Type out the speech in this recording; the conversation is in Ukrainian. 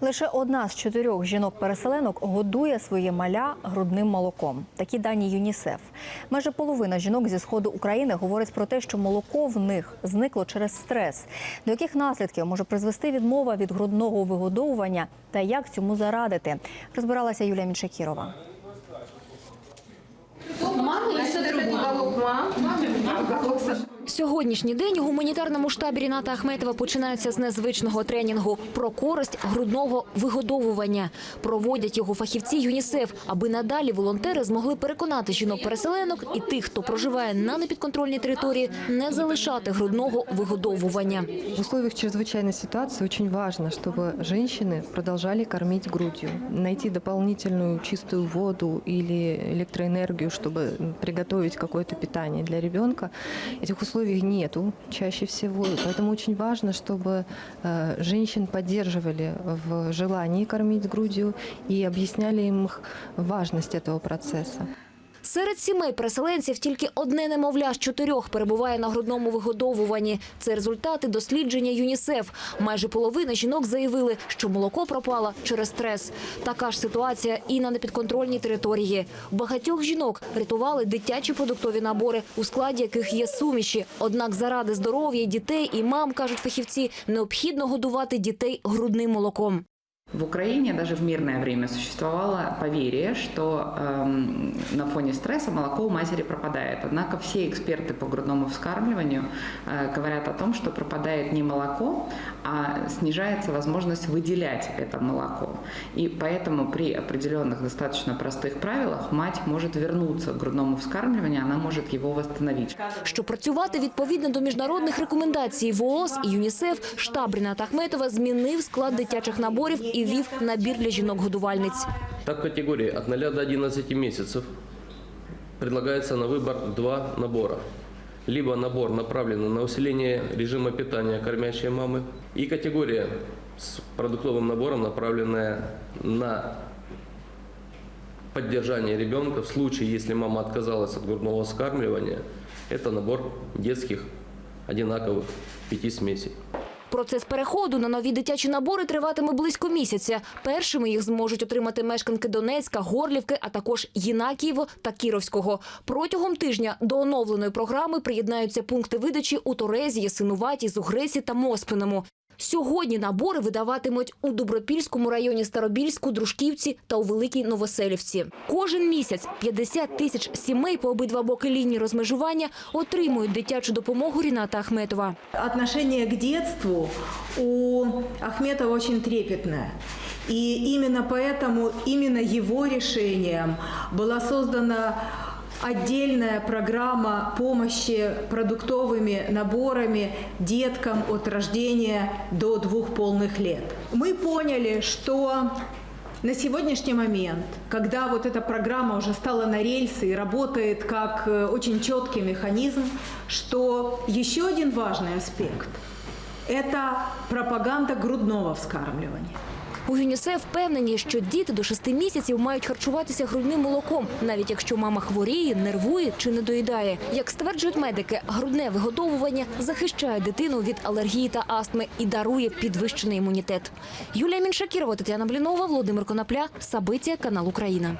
Лише одна з чотирьох жінок-переселенок годує своє маля грудним молоком. Такі дані ЮНІСЕФ. Майже половина жінок зі сходу України говорить про те, що молоко в них зникло через стрес. До яких наслідків може призвести відмова від грудного вигодовування та як цьому зарадити, розбиралася Юлія Міншакірова. Мама, если это уголок мам, уголок Саши. Сьогоднішній день у гуманітарному штабі Ріната Ахметова починається з незвичного тренінгу про користь грудного вигодовування. Проводять його фахівці ЮНІСЕФ, аби надалі волонтери змогли переконати жінок-переселенок і тих, хто проживає на непідконтрольній території, не залишати грудного вигодовування. В условиях чрезвычайной ситуации очень важно, чтобы женщины продолжали кормить грудью. Найти дополнительную чистую воду или электроэнергию, чтобы приготовить какое-то питание для ребенка. Этих условий нету чаще всего. и Поэтому очень важно, чтобы э, женщин поддерживали в желании кормить грудью и объясняли им их важность этого процесса. Серед сімей переселенців тільки одне немовля з чотирьох перебуває на грудному вигодовуванні. Це результати дослідження ЮНІСЕФ. Майже половина жінок заявили, що молоко пропало через стрес. Така ж ситуація і на непідконтрольній території. Багатьох жінок рятували дитячі продуктові набори, у складі яких є суміші. Однак заради здоров'я дітей і мам, кажуть фахівці, необхідно годувати дітей грудним молоком. В Украине даже в мирное время существовало поверье, что эм, на фоне стресса молоко у матери пропадает. Однако все эксперты по грудному вскармливанию э, говорят о том, что пропадает не молоко, а снижается возможность выделять это молоко. И поэтому при определенных достаточно простых правилах мать может вернуться к грудному вскармливанию, она может его восстановить. Щоб працювати відповідно до міжнародних рекомендацій ВООЗ і ЮНІСЕФ, штаб Ріната Ахметова змінив склад дитячих наборів і ввів набір для жінок-годувальниць. Так, в категории от 0 до 11 месяцев предлагается на выбор два набора. Либо набор, направленный на усиление режима питания кормящей мамы, и категория с продуктовым набором, направленная на поддержание ребенка в случае, если мама отказалась от грудного вскармливания. Это набор детских одинаковых пяти смесей. Процес переходу на нові дитячі набори триватиме близько місяця. Першими їх зможуть отримати мешканки Донецька, Горлівки, а також Єнакієво та Кіровського. Протягом тижня до оновленої програми приєднаються пункти видачі у Торезі, Ясинуваті, Зугресі та Моспиному. Сьогодні набори видаватимуть у Добропільському районі Старобільську, Дружківці та у Великій Новоселівці. Кожен місяць 50 тисяч сімей по обидва боки лінії розмежування отримують дитячу допомогу Ріната Ахметова. Отношение к детству у Ахметова очень трепетное. И именно поэтому, именно его решением была создана отдельная программа помощи продуктовыми наборами деткам от рождения до двух полных лет. Мы поняли, что на сегодняшний момент, когда вот эта программа уже стала на рельсы и работает как э, очень четкий механизм, что еще один важный аспект – это пропаганда грудного вскармливания. У ЮНІСЕФ впевнені, що діти до шести місяців мають харчуватися грудним молоком, навіть якщо мама хворіє, нервує чи не доїдає. Як стверджують медики, грудне вигодовування захищає дитину від алергії та астми і дарує підвищений імунітет. Юлія Міншакірова, Тетяна Блінова, Володимир Конопля, Сабиція, канал Україна.